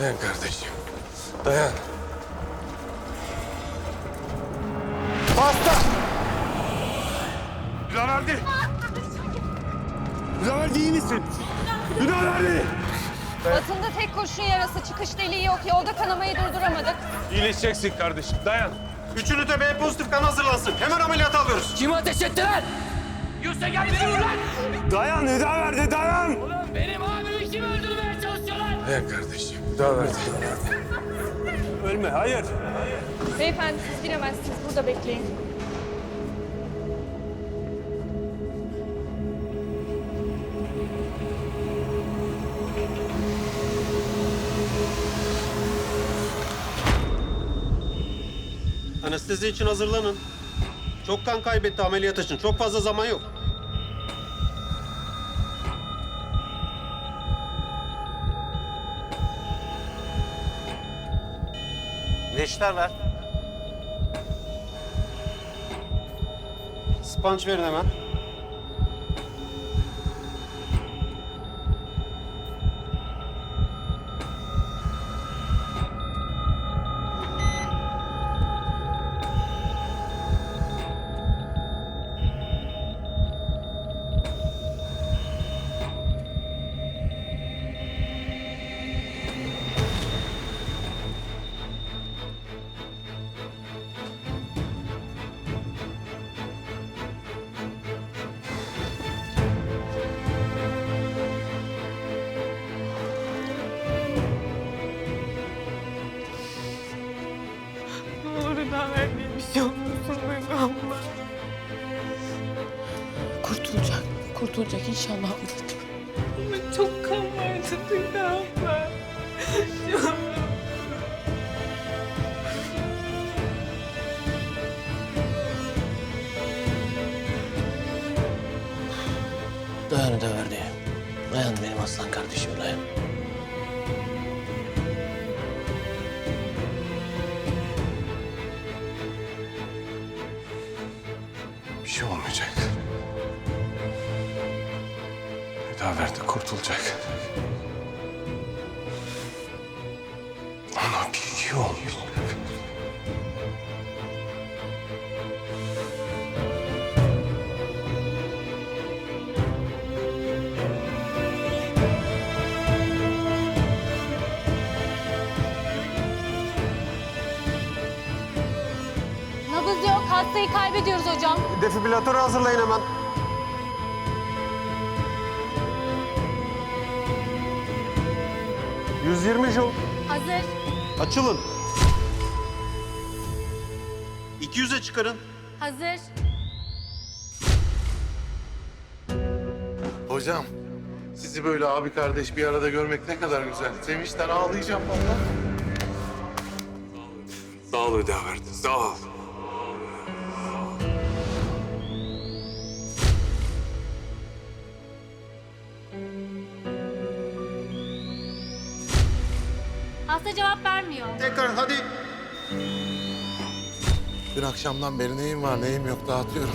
Dayan kardeşim. Dayan. Pasta! Hüdaverdi! Hüdaverdi iyi misin? Hüdaverdi! Batında tek kurşun yarası, çıkış deliği yok. Yolda kanamayı durduramadık. İyileşeceksin kardeşim. Dayan. Üçünü de B pozitif kan hazırlansın. Hemen ameliyata alıyoruz. Kim ateş etti lan? Yoksa gel lan! Dayan Hüdaverdi dayan. Benim abimi kim öldürmeye Dayan kardeşim. Hüdaverdi. Ölme hayır. Beyefendi siz bilemezsiniz. Burada bekleyin. Anestezi için hazırlanın. Çok kan kaybetti ameliyat için. Çok fazla zaman yok. Neşter ver. Sponge verin hemen. Olmasın Duygu abla. Kurtulacak, kurtulacak inşallah. Ama çok kan vardı Duygu abla. Dayan Ödeverdi. Dayan benim aslan kardeşim dayan. Bir şey olmayacak. Hüdaverdi kurtulacak. Ona bir olmayacak. Hastayı kaybediyoruz hocam. Defibrilatörü hazırlayın hemen. ...120 jul. Hazır. Açılın. 200'e çıkarın. Hazır. Hocam, sizi böyle abi kardeş bir arada görmek ne kadar güzel. Sevinçten ağlayacağım vallahi. Sağ ol Hüdaverdi, sağ ol. Hasta cevap vermiyor. Tekrar hadi. Dün akşamdan beri neyim var neyim yok dağıtıyorum.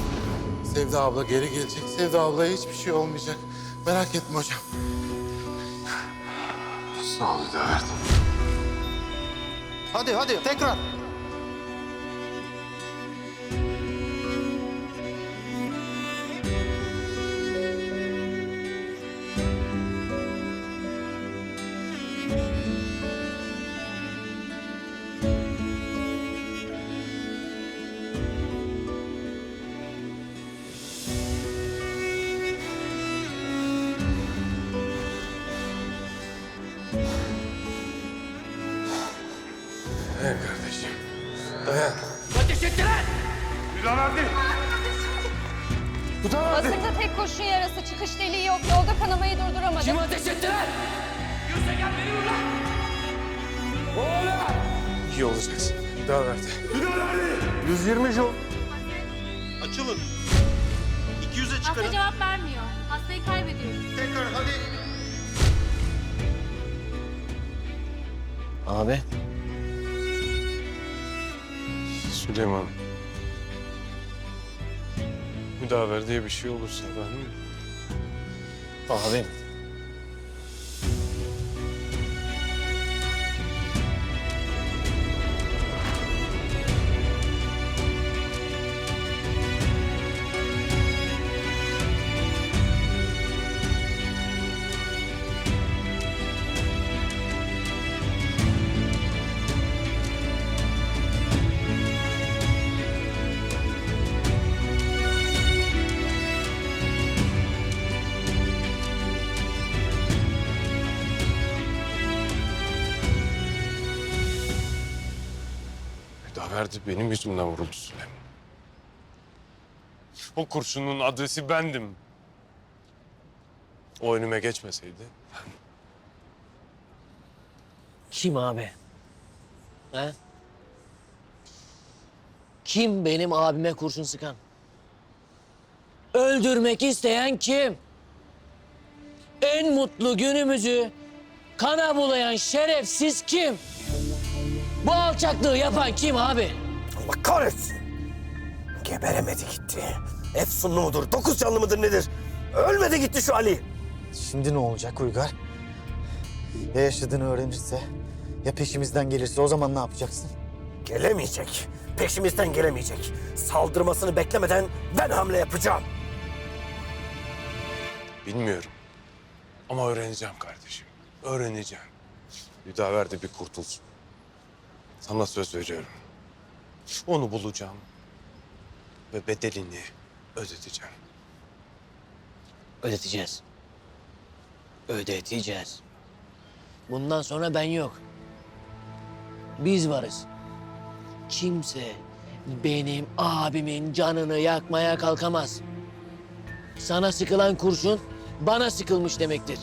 Sevda abla geri gelecek. Sevda ablaya hiçbir şey olmayacak. Merak etme hocam. Sağ ol Hüdaverdi. Hadi hadi tekrar. Hüdaverdi! Batında tek kurşun yarası, çıkış deliği yok. Yolda kanamayı durduramadık. Kim ateş etti lan? Gel beni vur lan! İyi olacaksın. Hüdaverdi. 120 jul. Açılın. 200'e çıkarın. cevap vermiyor. Hastayı kaybediyoruz. Tekrar hadi. Abi. Süleyman. Hüdaverdi'ye bir şey olursa ben? Abim. Ferdi benim yüzümden vuruldu Süleyman. O kurşunun adresi bendim. O önüme geçmeseydi Kim abi? He? Kim benim abime kurşun sıkan? Öldürmek isteyen kim? En mutlu günümüzü kana bulayan şerefsiz kim? Alçaklığı yapan kim abi? Allah kahretsin. Geberemedi gitti. Efsunlu mudur, dokuz canlı mıdır nedir? Ölmedi gitti şu Ali. Şimdi ne olacak Uygar? Ya yaşadığını öğrenirse? Ya peşimizden gelirse o zaman ne yapacaksın? Gelemeyecek. Peşimizden gelemeyecek. Saldırmasını beklemeden ben hamle yapacağım. bilmiyorum. Ama öğreneceğim kardeşim. Öğreneceğim. Hüdaver de bir kurtulsun. Sana söz veriyorum. Onu bulacağım. Ve bedelini ödeteceğim. Ödeteceğiz. Ödeteceğiz. Bundan sonra ben yok. Biz varız. Kimse benim abimin canını yakmaya kalkamaz. Sana sıkılan kurşun bana sıkılmış demektir.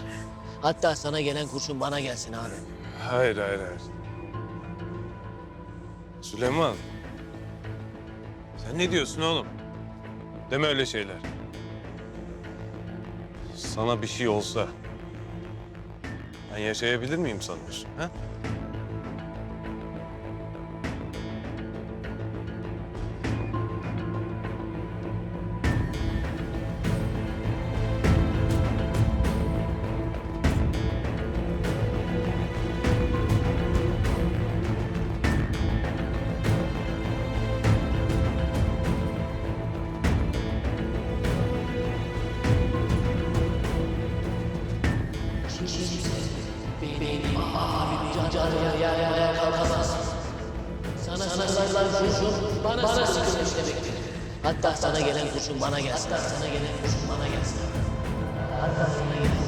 Hatta sana gelen kurşun bana gelsin abi. Hayır, hayır, hayır. Süleyman. Sen ne diyorsun oğlum? Deme öyle şeyler. Sana bir şey olsa... ...ben yaşayabilir miyim sanıyorsun? Ha? Hatta sana gelen kurşun bana gelsin. Hatta sana gelen kurşun bana gelsin. Hatta sana gelen